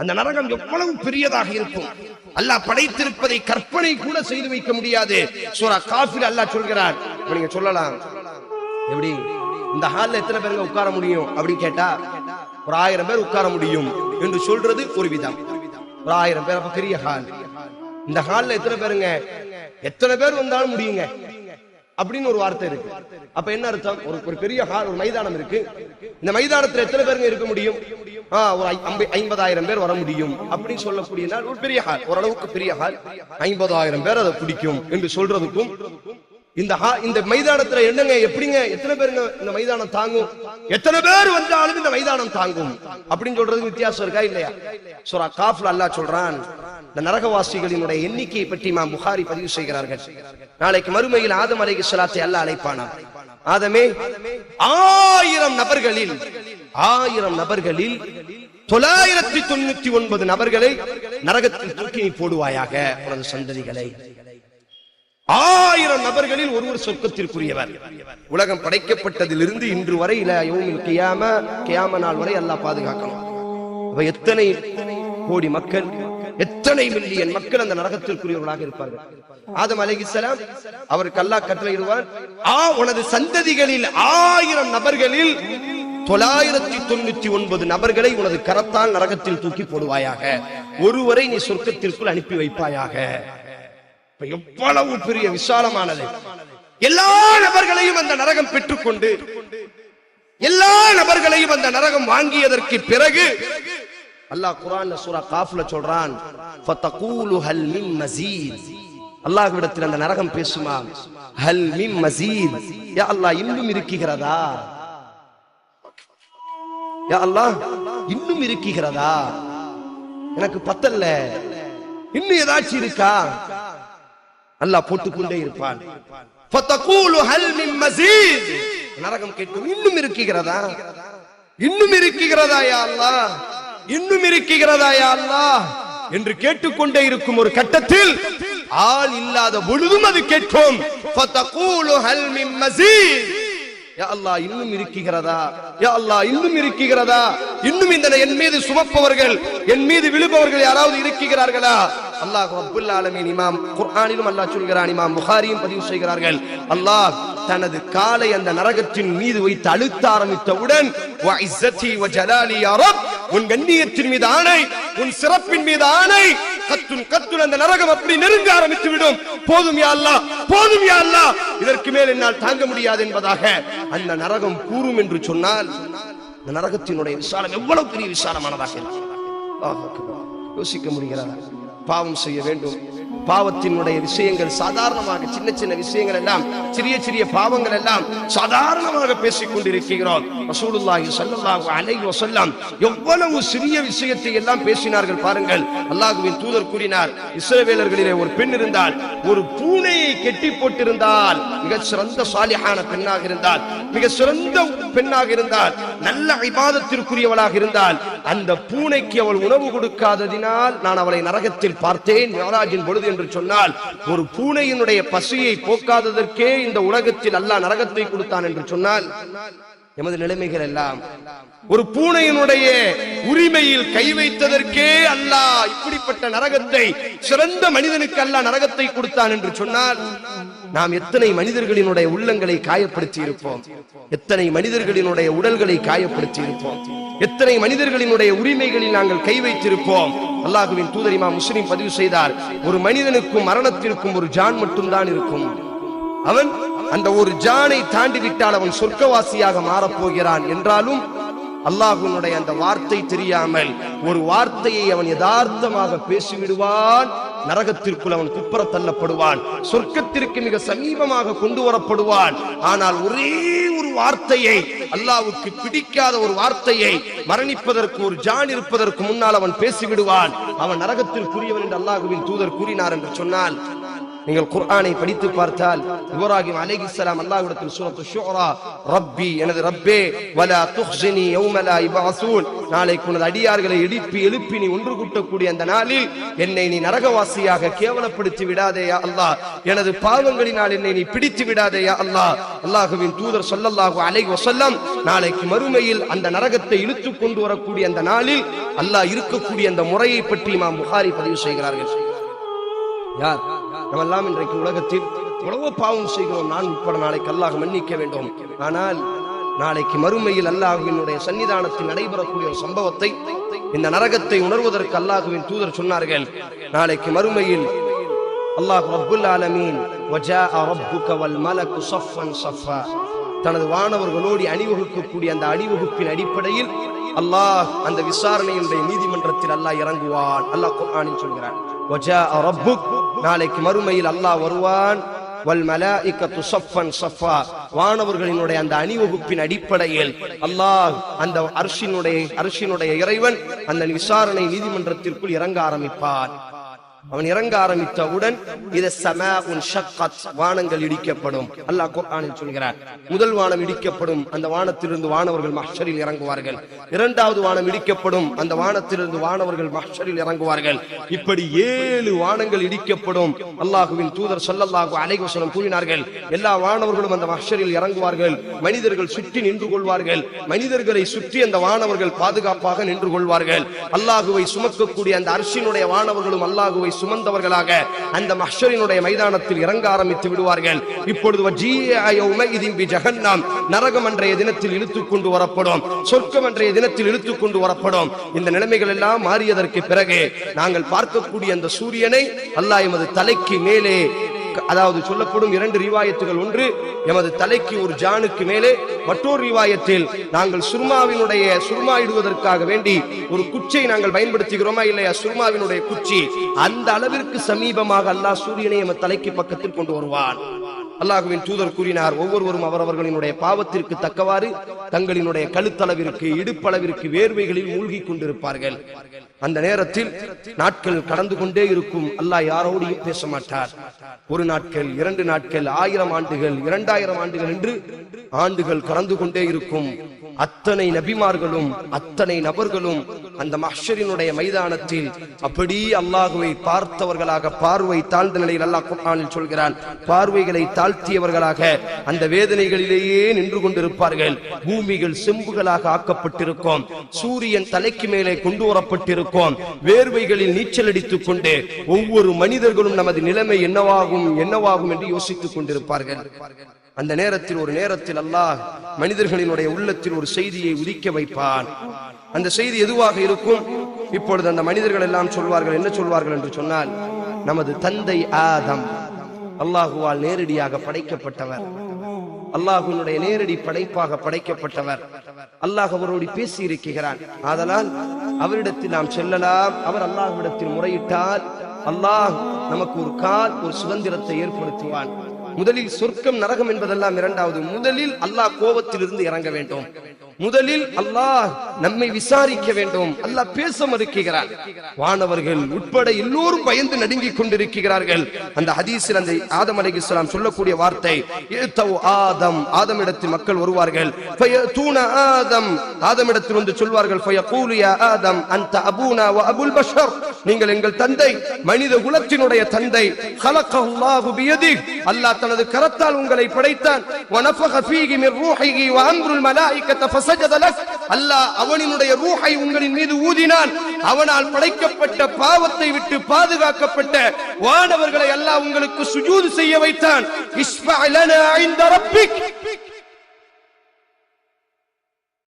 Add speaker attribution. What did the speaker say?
Speaker 1: அந்த நரகம் எவ்வளவு பெரியதாக இருக்கும். அல்லாஹ் படைத்திருப்பதை கற்பனை கூட செய்து வைக்க முடியாது. சூரா காஃபில் அல்லாஹ் சொல்கிறார் நீங்க சொல்லலாம். எப்படி? இந்த ஹால்ல எத்தனை பேருங்க உட்கார முடியும்? அப்படின்னு கேட்டா ஒரு ஆயிரம் பேர் உட்கார முடியும் என்று சொல்றது ஒரு விதம். ஒரு ஆயிரம் பேர் அப்ப பெரிய ஹால் இந்த ஹால்ல எத்தனை பேருங்க? எத்தனை பேர் வந்தாலும் முடியுங்க. அப்படின்னு ஒரு வார்த்தை இருக்கு. அப்ப என்ன அர்த்தம்? ஒரு ஒரு பெரிய ஹால் ஒரு மைதானம் இருக்கு. இந்த மைதானத்துல எத்தனை பேருங்க இருக்க முடியும்? ஒரு ஐம்பதாயிரம் பேர் வர முடியும் அப்படின்னு சொல்லக்கூடிய நாள் ஒரு பெரிய ஹால் ஓரளவுக்கு பெரிய ஹால் ஐம்பதாயிரம் பேர் அதை பிடிக்கும் என்று சொல்றதுக்கும் இந்த ஹா- இந்த மைதானத்துல என்னங்க எப்படிங்க எத்தனை பேருங்க இந்த மைதானம் தாங்கும்? எத்தனை பேர் வந்தாலும் இந்த மைதானம் தாங்கும் அப்படின்னு சொல்றதுக்கு வித்தியாசம் இருக்கா இல்லையா? சோரா காஃப்ல அல்லாஹ் சொல்றான் இந்த நரகவாசிகளினுடைய எண்ணிக்கையை பற்றி மாம் புகாரி பதிவு செய்கிறார்கள். நாளைக்கு மறுமையில் ஆதம் அலைஹி சலாத்தை அல்ல அழைப்பானாம் ஆதமே ஆயிரம் நபர்களில் ஆயிரம் நபர்களில் தொள்ளாயிரத்தி தொண்ணூத்தி ஒன்பது நபர்களை நரகத்தில் தூக்கி நீ போடுவாயாக உனது சந்ததிகளை. ஆயிரம் நபர்களில் ஒருவர் சொர்க்கத்திற்குரியவர். உலகம் படைக்கப்பட்டதிலிருந்து இன்று வரை இல கியாம கியாம நாள் வரை எல்லாம் பாதுகாக்கணும். எத்தனை கோடி மக்கள் எத்தனை மில்லியன் மக்கள் அந்த நரகத்திற்குரியவர்களாக இருப்பார்கள்? ஆதம் அலைஹிஸ்ஸலாம் அவருக்கு அல்லாஹ் கட்டளையிடுவார் ஆ உனது சந்ததிகளில் ஆயிரம் நபர்களில் தொள்ளாயிரத்தி தொண்ணூத்தி ஒன்பது நபர்களை உனது கரத்தால் நரகத்தில் தூக்கி போடுவாயாக. ஒருவரை நீ சொர்க்கத்திற்குள் அனுப்பி வைப்பாயாக. இப்ப எவ்வளவு பெரிய விசாலமானது. எல்லா நபர்களையும் அந்த நரகம் பெற்றுக்கொண்டு எல்லா நபர்களையும் அந்த நரகம் வாங்கியதற்கு பிறகு அல்லாஹ் குரான் சூரா காஃப்ல சொல்றான் ஃபதகூலு ஹல் மின் மஸீத் அல்லாஹ்விடத்தில் அந்த நரகம் பேசுமா ஹல் மின் மஸீத் யா அல்லாஹ் இன்னும் இருக்குகிறதா யா அல்லாஹ் இன்னும் இருக்குகிறதா எனக்கு பத்தல்ல. இன்னும் ஏதாச்சும் இருக்கா? அல்லாஹ் போட்டுக்கொண்டே இருப்பான் ஃபதகூலு ஹல் மின் மஸீத் நரகம் கேட்கும் இன்னும் இருக்குகிறதா இன்னும் இருக்குகிறதா யா அல்லாஹ்? இன்னும் இருக்குகிறதா யா என்று கேட்டுக்கொண்டே இருக்கும் ஒரு கட்டத்தில் ஆள் இல்லாத பொழுதும் அது கேட்கும். யா இன்னும் இருக்கிறதா? யா அல்லா இன்னும் இருக்கிறதா? இன்னும் இந்த என் மீது சுமப்பவர்கள் என் மீது விழுபவர்கள் யாராவது இருக்கிறார்களா? அல்லாஹ் ரப்புல் ஆலமின் இமாம். குர்ஆனிலும் அல்லாஹ் சொல்கிறான் இமாம் புகாரியும் பதிவு செய்கிறார்கள். அல்லாஹ் தனது காலை அந்த நரகத்தின் மீது வைத்து அழுத்த ஆரம்பித்தவுடன் உன் கண்ணியத்தின் மீது ஆணை உன் சிறப்பின் மீது ஆணை கத்துன் கத்துன் அந்த நரகம் அப்படி நெருங்க ஆரம்பித்து விடும். போதும் யா அல்லாஹ் போதும் யா அல்லாஹ். இதற்கு மேல் என்னால் தாங்க முடியாது என்பதாக அந்த நரகம் கூறும் என்று சொன்னால் இந்த நரகத்தினுடைய விசாலம் எவ்வளவு பெரிய விசாலமானதாக யோசிக்க முடிகிறதா? பாவம் செய்ய வேண்டும். பாவத்தினுடைய விஷயங்கள் சாதாரணமாக சின்ன சின்ன விஷயங்கள் எல்லாம் சிறிய சிறிய பாவங்கள் எல்லாம் சாதாரணமாக பேசிக் கொண்டிருக்கிறோம். ரசூலுல்லாஹி ஸல்லல்லாஹு அலைஹி வஸல்லம் எவ்வளவு சிறிய விஷயத்தை எல்லாம் பேசினார்கள் பாருங்கள். அல்லாஹ்வின் தூதர் கூறினார் இஸ்ரவேலர்களிலே ஒரு பெண் இருந்தால் ஒரு பூனையை கெட்டி போட்டிருந்தால் மிக சிறந்த சாலிஹான பெண்ணாக இருந்தால் மிக சிறந்த பெண்ணாக இருந்தால் நல்ல இபாதத்திற்குரியவளாக இருந்தால் அந்த பூனைக்கு அவள் உணவு கொடுக்காததினால் நான் அவளை நரகத்தில் பார்த்தேன் மெஹராஜின் பொழுது என்று சொன்னால் ஒரு பூனையினுடைய பசியை போக்காததற்கே இந்த உலகத்தில் அல்லாஹ் நரகத்தை கொடுத்தான் என்று சொன்னால் எமது நிலைமைகள் எல்லாம். ஒரு பூனையினுடைய உரிமையில் கை வைத்ததற்கே அல்லாஹ் இப்படிப்பட்ட நரகத்தை சிறந்த மனிதனுக்கு அல்லாஹ் நரகத்தை கொடுத்தான் என்று சொன்னால் நாம் எத்தனை மனிதர்களினுடைய உள்ளங்களை காயப்படுத்தி இருப்போம் எத்தனை மனிதர்களினுடைய உடல்களை காயப்படுத்தி இருப்போம் எத்தனை மனிதர்களினுடைய உரிமைகளில் நாங்கள் கை வைத்திருப்போம். அல்லாஹுவின் தூதரிமா முஸ்லிம் பதிவு செய்தார் ஒரு மனிதனுக்கும் மரணத்திற்கும் ஒரு ஜான் மட்டும்தான் இருக்கும். அவன் அந்த ஒரு ஜானை தாண்டி விட்டால் அவன் சொர்க்கவாசியாக மாறப் போகிறான் என்றாலும் அல்லாஹுனுடைய அந்த வார்த்தை தெரியாமல் ஒரு வார்த்தையை அவன் யதார்த்தமாக பேசிவிடுவான். நரகத்திற்குள் அவன் குப்புற தள்ளப்படுவான் சொர்க்கத்திற்கு மிக சமீபமாக கொண்டு வரப்படுவான். ஆனால் ஒரே ஒரு வார்த்தையை அல்லாவுக்கு பிடிக்காத ஒரு வார்த்தையை மரணிப்பதற்கு ஒரு ஜான் இருப்பதற்கு முன்னால் அவன் பேசிவிடுவான். அவன் நரகத்திற்குரியவன் என்று அல்லாஹுவின் தூதர் கூறினார் என்று சொன்னால் நீங்கள் குர்ஆனை படித்து பார்த்தால் இப்ராஹிம் அலைஹிஸ்ஸலாம் அல்லாஹ்விடத்தில் சூரத்து ஷுரா ரப்பி எனது ரப்பே வலா துஹ்ஸினி யௌம லா யபஅஸூன் நாளைக்கு உனது அடியார்களை எழுப்பி எழுப்பி நீ ஒன்று கூட்டக்கூடிய அந்த நாளில் என்னை நீ நரகவாசியாக கேவலப்படுத்தி விடாதே யா அல்லாஹ். எனது பாவங்களினால் என்னை நீ பிடித்து விடாதே யா அல்லாஹ். அல்லாஹ்வின் தூதர் ஸல்லல்லாஹு அலைஹி வஸல்லம் நாளைக்கு மறுமையில் அந்த நரகத்தை இழுத்து கொண்டு வரக்கூடிய அந்த நாளில் அல்லாஹ் இருக்கக்கூடிய அந்த முறையை பற்றி இமாம் புகாரி பதிவு செய்கிறார்கள். யார்? நம்மெல்லாம் இன்றைக்கு உலகத்தில் எவ்வளவோ பாவம் செய்கிறோம். நான் உட்பட நாளைக்கு அல்லாஹ் மன்னிக்க வேண்டும். ஆனால் நாளைக்கு மறுமையில் அல்லாஹுவினுடைய சன்னிதானத்தில் நடைபெறக்கூடிய ஒரு சம்பவத்தை இந்த நரகத்தை உணர்வதற்கு அல்லாஹுவின் தூதர் சொன்னார்கள். நாளைக்கு மறுமையில் அல்லாஹ் ரப்புல் ஆலமீன் தனது வானவர்களோடு அணிவகுக்கக்கூடிய அந்த அணிவகுப்பின் அடிப்படையில் அல்லாஹ் அந்த விசாரணையினுடைய நீதிமன்றத்தில் அல்லாஹ் இறங்குவான். அல்லாஹ் குர்ஆனில் சொல்கிறான். நாளைக்கு மறுமையில் அல்லாஹ் வருவான். வானவர்களினுடைய அந்த அணிவகுப்பின் அடிப்படையில் அல்லாஹ் அந்த அர்ஷினுடைய அர்ஷினுடைய இறைவன் அந்த விசாரணை நீதிமன்றத்திற்குள் இறங்க ஆரம்பிப்பான். அவன் இறங்க ஆரம்பித்தவுடன் இது சம உன் ஷக்கத் வானங்கள் இடிக்கப்படும். அல்லாஹ் குர்ஆனில் சொல்கிறார் முதல் வானம் இடிக்கப்படும் அந்த வானத்திலிருந்து வானவர்கள் மஹ்ஷரில் இறங்குவார்கள். இரண்டாவது வானம் இடிக்கப்படும் அந்த வானத்திலிருந்து வானவர்கள் மஹ்ஷரில் இறங்குவார்கள். இப்படி ஏழு வானங்கள் இடிக்கப்படும். அல்லாஹுவின் தூதர் ஸல்லல்லாஹு அலைஹி கூறினார்கள் எல்லா வானவர்களும் அந்த மஹ்ஷரில் இறங்குவார்கள். மனிதர்கள் சுற்றி நின்று கொள்வார்கள். மனிதர்களை சுற்றி அந்த வானவர்கள் பாதுகாப்பாக நின்று கொள்வார்கள். அல்லாஹுவை சுமக்கக்கூடிய அந்த அர்ஷினுடைய வானவர்களும் அல்லாஹுவை சுமந்தவர்களாக அந்த மஹ்ஷரினுடைய மைதானத்தில் இறங்க ஆரம்பித்து விடுவார்கள். இப்பொழுது ஜகன்னாம் நரகம் அன்றைய தினத்தில் இழுத்துக் கொண்டு வரப்படும். சொர்க்கம் அன்றைய தினத்தில் இழுத்துக் கொண்டு வரப்படும். இந்த நிலைமைகள் எல்லாம் மாறியதற்கு பிறகு நாங்கள் பார்க்கக்கூடிய அந்த சூரியனை அல்லாஹ் எமது தலைக்கு மேலே அதாவது சொல்லப்படும் இரண்டு ரிவாயத்துகள் ஒன்று எமது தலைக்கு ஒரு ஜானுக்கு மேலே மற்றொரு ரிவாயத்தில் நாங்கள் சுர்மாவினுடைய சுர்மா இடுவதற்காக வேண்டி ஒரு குச்சை நாங்கள் பயன்படுத்துகிறோமா இல்லையா? சுர்மாவினுடைய குச்சி. அந்த அளவிற்கு சமீபமாக அல்லாஹ் சூரியனை எமது தலைக்கு பக்கத்தில் கொண்டு வருவான். அல்லாஹுவின் தூதர் கூறினார் ஒவ்வொருவரும் அவரவர்களினுடைய பாவத்திற்கு தக்கவாறு தங்களினுடைய கழுத்தளவிற்கு இடுப்பளவிற்கு வேர்வைகளில் மூழ்கி கொண்டிருப்பார்கள். அந்த நேரத்தில் நாட்கள் கடந்து கொண்டே இருக்கும் அல்லாஹ் யாரோடையும் பேச மாட்டார். ஒரு நாட்கள் இரண்டு நாட்கள் ஆயிரம் ஆண்டுகள் இரண்டாயிரம் ஆண்டுகள் என்று ஆண்டுகள் கடந்து கொண்டே இருக்கும். அத்தனை நபிமார்களும் அத்தனை நபர்களும் அந்த மஹ்ஷரினுடைய மைதானத்தில் அப்படி அல்லாஹுவை பார்த்தவர்களாக பார்வை தாழ்ந்த நிலையில் அல்லாஹ் குர்ஆனில் சொல்கிறான் பார்வைகளை தாழ்த்தியவர்களாக அந்த வேதனைகளிலேயே நின்று கொண்டிருப்பார்கள். பூமிகள் செம்புகளாக ஆக்கப்பட்டிருக்கும் சூரியன் தலைக்கு மேலே கொண்டு வரப்பட்டிருக்கும் வேர்வைகளில் நீச்சல் அடித்துக் கொண்டு ஒவ்வொரு மனிதர்களும் நமது நிலைமை என்னவாகும் என்னவாகும் என்று யோசித்துக் கொண்டிருப்பார்கள். அந்த நேரத்தில் ஒரு நேரத்தில் அல்லாஹ் மனிதர்களினுடைய உள்ளத்தில் ஒரு செய்தியை உதிக்க வைப்பான். அந்த செய்தி எதுவாக இருக்கும்? இப்பொழுது அந்த மனிதர்கள் எல்லாம் சொல்வார்கள் என்ன சொல்வார்கள் என்று சொன்னால் நமது தந்தை ஆதம் அல்லாஹுவால் நேரடியாக படைக்கப்பட்டவர். அல்லாஹுனுடைய நேரடி படைப்பாக படைக்கப்பட்டவர். அல்லாஹ் அவரோடு பேசி இருக்கிறான் ஆதலால் அவரிடத்தில் நாம் செல்லலாம். அவர் அல்லாஹ்விடத்தில் முறையிட்டால் அல்லாஹ் நமக்கு ஒரு கால் ஒரு சுதந்திரத்தை ஏற்படுத்துவான். முதலில் சொர்க்கம் நரகம் என்பதெல்லாம் இரண்டாவது. முதலில் அல்லாஹ் கோபத்திலிருந்து இறங்க வேண்டும். முதலில் அல்லாஹ் நம்மை விசாரிக்க வேண்டும். அல்லாஹ் பேச மறுக்கிறார். வானவர்கள் உட்பட எல்லோரும் பயந்து நடுங்கிக் கொண்டிருக்கிறார்கள். அந்த ஹதீஸில் அந்த ஆதம் அலைஹிஸ்ஸலாம் சொல்லக்கூடிய வார்த்தை ஆதம் ஆதம். ஆதமிடத்தில் மக்கள் வருவார்கள். ஃபயதூன ஆதம். ஆதமிடத்தில் வந்து சொல்வார்கள் ஆதம் அந்த அபூனா அபுல் பஷர். நீங்கள் எங்கள் தந்தை மனித குலத்தினுடைய தந்தை. ஹலக்கல்லாஹு அல்லாஹ் தனது கரத்தால் உங்களை படைத்தான். வனஃபக ஃபீஹி மின் ரூஹிஹி வ அம்ருல் மலாயிகத ஃபஸஜத லக். அல்லாஹ் அவனினுடைய ரூஹை உங்களின் மீது ஊதினான். அவனால் படைக்கப்பட்ட பாவத்தை விட்டு பாதுகாக்கப்பட்ட வானவர்களை அல்லாஹ் உங்களுக்கு சுஜூது செய்ய வைத்தான். லனா இன்த ரப்பிக்.